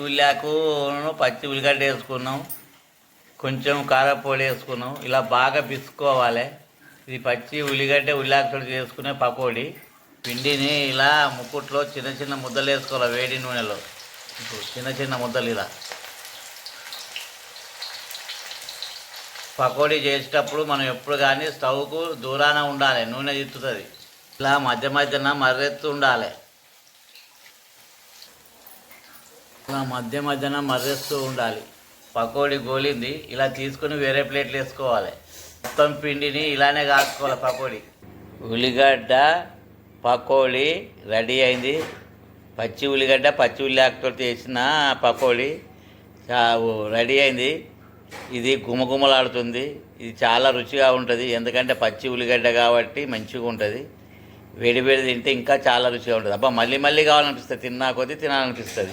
ఉల్లాకు పచ్చి ఉల్లిగడ్డ వేసుకున్నాం. కొంచెం కారపొడి వేసుకున్నాం. ఇలా బాగా పిసుకోవాలి. ఇది పచ్చి ఉల్లిగడ్డ ఉల్లాకుతో చేసుకునే పకోడీ. పిండిని ఇలా ముక్కుట్లో చిన్న చిన్న ముద్దలు వేసుకోవాలి వేడి నూనెలో. ఇప్పుడు చిన్న చిన్న ముద్దలు ఇలా. పకోడీ చేసేటప్పుడు మనం ఎప్పుడు కానీ స్టవ్కు దూరాన ఉండాలి. నూనె తిత్తుతుంది ఇలా మధ్య మధ్యన మర్రెత్తు ఉండాలి. ఇలా మధ్య మధ్యన మర్రేస్తూ ఉండాలి. పకోడీ గోలింది ఇలా తీసుకుని వేరే ప్లేట్లు వేసుకోవాలి. మొత్తం పిండిని ఇలానే కాసుకోవాలి పకోడీ. ఉల్లిగడ్డ పకోడీ రెడీ అయింది. పచ్చి ఉల్లిగడ్డ పచ్చి ఉల్లిగడ్డతో చేసిన పకోడీ చా- రెడీ అయింది. ఇది గుమగుమలాడుతుంది. ఇది చాలా రుచిగా ఉంటుంది. ఎందుకంటే పచ్చి ఉల్లిగడ్డ కాబట్టి మంచిగా ఉంటుంది. వేడి వేడి తింటే ఇంకా చాలా రుచిగా ఉంటుంది. అబ్బా మళ్ళీ మళ్ళీ కావాలనిపిస్తుంది. తిన్నా కొద్దీ తినాలనిపిస్తుంది.